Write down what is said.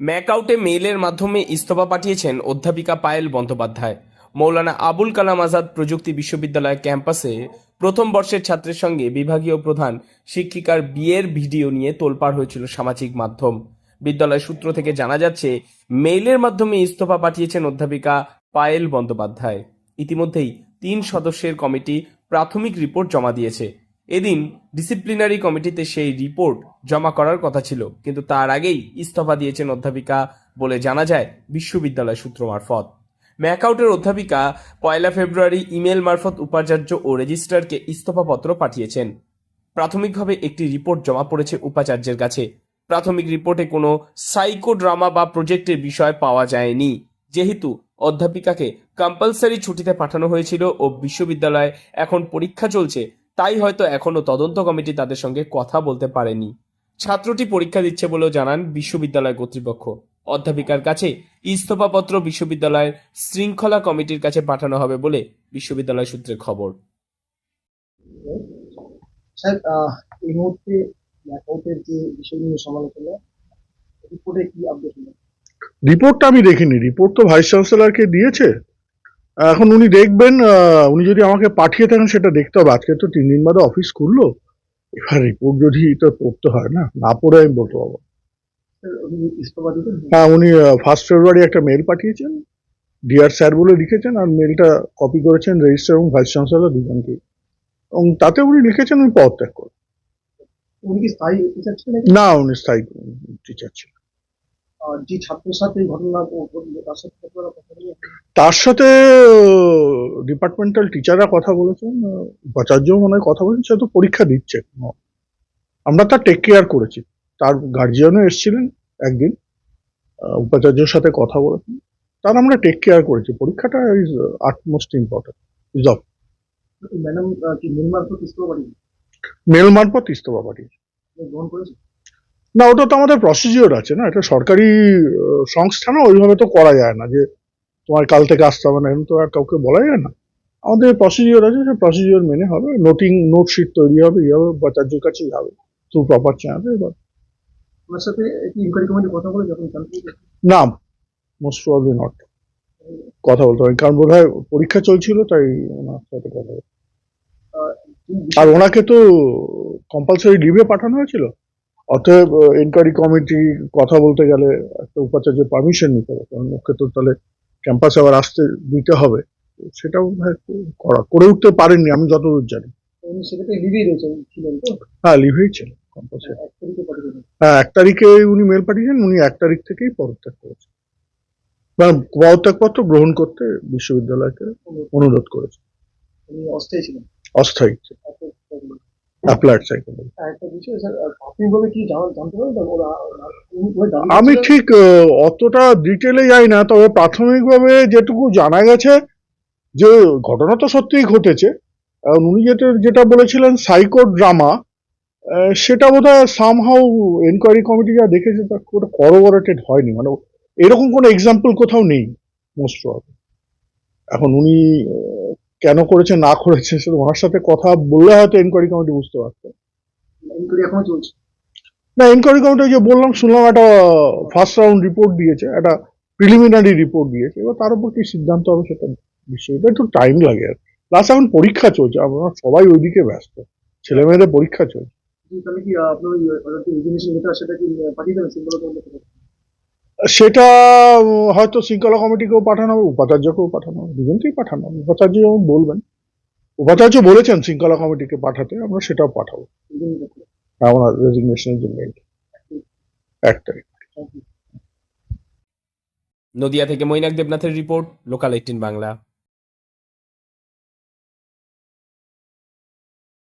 ম্যাকআউটে মেইলের মাধ্যমে ইস্তফা পাঠিয়েছেন অধ্যাপিকা পায়েল বন্দ্যোপাধ্যায়। মৌলানা আবুল কালাম আজাদ প্রযুক্তি বিশ্ববিদ্যালয় ক্যাম্পাসে প্রথম বর্ষের ছাত্রের সঙ্গে বিভাগীয় প্রধান শিক্ষিকার বিয়ের ভিডিও নিয়ে তোলপাড় হয়েছিল সামাজিক মাধ্যম। বিদ্যালয় সূত্র থেকে জানা যাচ্ছে, মেইলের মাধ্যমে ইস্তফা পাঠিয়েছেন অধ্যাপিকা পায়েল বন্দ্যোপাধ্যায়। ইতিমধ্যেই তিন সদস্যের কমিটি প্রাথমিক রিপোর্ট জমা দিয়েছে। এদিন ডিসিপ্লিনারি কমিটিতে সেই রিপোর্ট জমা করার কথা ছিল, কিন্তু তার আগেই ইস্তফা দিয়েছেন অধ্যাপিকা বলে জানা যায় বিশ্ববিদ্যালয় সূত্র মারফত। ম্যাকআউটের অধ্যাপিকা পয়লা ফেব্রুয়ারি ইমেল মারফত উপাচার্য ও রেজিস্ট্রারকে ইস্তফাপত্র পাঠিয়েছেন। প্রাথমিকভাবে একটি রিপোর্ট জমা পড়েছে উপাচার্যের কাছে। প্রাথমিক রিপোর্টে কোনো সাইকো ড্রামা বা প্রজেক্টের বিষয় পাওয়া যায়নি। যেহেতু অধ্যাপিকাকে কম্পালসারি ছুটিতে পাঠানো হয়েছিল ও বিশ্ববিদ্যালয়ে এখন পরীক্ষা চলছে তাই হয়তো এখনও তদন্ত কমিটি তাদের সঙ্গে কথা বলতে পারেনি। ছাত্রটি পরীক্ষা দিচ্ছে বলেও জানান বিশ্ববিদ্যালয় কর্তৃপক্ষ। অধ্যাপিকার কাছে ইস্তফাপত্র বিশ্ববিদ্যালয়ের শৃঙ্খলা কমিটির কাছে পাঠানো হবে বলে বিশ্ববিদ্যালয় সূত্রের খবর। আহ, এই মুহূর্তে ব্ল্যাকআউটের যে বিষয় নিয়ে সমালোচনা রিপোর্টে কি আপডেট রিপোর্টটা আমি দেখিনি। রিপোর্ট তো ভাইস চ্যান্সেলরকে দিয়েছে। এখন উনি দেখবেন উনি যদি আমাকে পাঠিয়ে থাকেন সেটা দেখতে হবে। আজকে তো তিন দিন বাদে অফিস খুললো। এবার রিপোর্ট যদি তো পড়তে হয় না না পড়ে আমি বলতে পারব। হ্যাঁ উনি ফার্স্ট ফেব্রুয়ারি একটা মেল পাঠিয়েছেন। ডিআর স্যার বলে লিখেছেন আর মেলটা কপি করেছেন রেজিস্টার এবং ভাইস চ্যান্সেলর দুজনকে। এবং তাতে উনি লিখেছেন উনি পদত্যাগ করুন। উনি কি স্থায়ী না উনি স্থায়ী টিচার ছিলেন। যে ছাত্রের সাথে ঘটনা তার সাথে তার ডিপার্টমেন্টাল টিচাররা কথা বলেছেন উপাচার্য মনে হয় কথা বলেছেন সে তো পরীক্ষা দিচ্ছে আমরা তার টেক কেয়ার করেছি। তার গার্জিয়ানও এসেছিলেন একদিন উপাচার্যের সাথে কথা বলেছেন। তার আমরা টেক কেয়ার করেছি। পরীক্ষাটা is utmost important is of madam কি মেল মারফত ইস্তফা পাঠিয়ে মেল মারফত ইস্তফা পাঠিয়েছে। গ্রহণ করেছে না ওটা তো আমাদের প্রসিজিওর আছে না এটা সরকারি সংস্থা না ওইভাবে তো করা যায় না যে তোমার কাল থেকে আসতে হবে না এরকম তো আর কাউকে বলা যায় না। আমাদের প্রসিজিওর আছে সেই প্রসিজিওর মেনে হবে নোটিং নোট শিট তৈরি হবে ইয়ে হবে উপাচার্যের কাছে যাবে থ্রু প্রপার চ্যানেলে এবার না মোস্ট প্রবলি নট কথা বলতে হবে কারণ বোধ পরীক্ষা চলছিল তাই ওনার সাথে কথা আর ওনাকে তো কম্পালসারি লিভে পাঠানো হয়েছিল? অতএব এনকোয়ারি কমিটি কথা বলতে গেলে একটা উপাচার্যের পারমিশন নিতে হবে কারণ ওকে তো তাহলে ক্যাম্পাসে আবার আসতে দিতে হবে। সেটাও করা করে উঠতে পারেননি আমি যতদূর জানি। উনি লিভেই ছিলেন হ্যাঁ এক তারিখে হ্যাঁ এক তারিখে উনি মেল পাঠিয়েছেন উনি এক তারিখ থেকেই পদত্যাগ করেছেন। মানে পদত্যাগপত্র গ্রহণ করতে বিশ্ববিদ্যালয়কে অনুরোধ করেছে অস্থায়ী ছিলেন। অস্থায়ী। অ্যাপ্লাইড সাইকোলজি আমি ঠিক অতটা ডিটেলে যাই না তবে প্রাথমিকভাবে যেটুকু জানা গেছে যে ঘটনা তো সত্যিই ঘটেছে উনি যেটা যেটা বলেছিলেন সাইকো ড্রামা সেটা বোধ হয় সামহাউ এনকোয়ারি কমিটি যা দেখেছে তা করোবরেটেড হয়নি মানে এরকম কোনো এক্সাম্পল কোথাও নেই মোস্ট এখন উনি কেন করেছে না করেছে সেটা ওনার সাথে কথা বললে হয়তো এনকোয়ারি কমিটি বুঝতে পারতো। ইনকোয়ারি এখনও চলছে। না এনকোয়ারি কমিটি যে বললাম শুনলাম একটা ফার্স্ট রাউন্ড রিপোর্ট দিয়েছে একটা প্রিলিমিনারি রিপোর্ট দিয়েছে। এবার তার উপর কি সিদ্ধান্ত হবে সেটা বিষয়টা একটু টাইম লাগে আর প্লাস এখন পরীক্ষা চলছে আমরা সবাই ওইদিকে ব্যস্ত ছেলে মেয়েদের পরীক্ষা চলছে। সেটা হয়তো শৃঙ্খলা কমিটিকেও পাঠানো হবে উপাচার্যকেও পাঠানো হবে দুজনকেই পাঠানো হবে। উপাচার্য যেমন বলবেন উপাচার্য বলেছেন শৃঙ্খলা কমিটিকে পাঠাতে আমরা সেটাও পাঠাবো। আমার রেজিগনেশনের জন্য নদিয়া থেকে মৈনাক দেবনাথের রিপোর্ট লোকাল এইটিন বাংলা।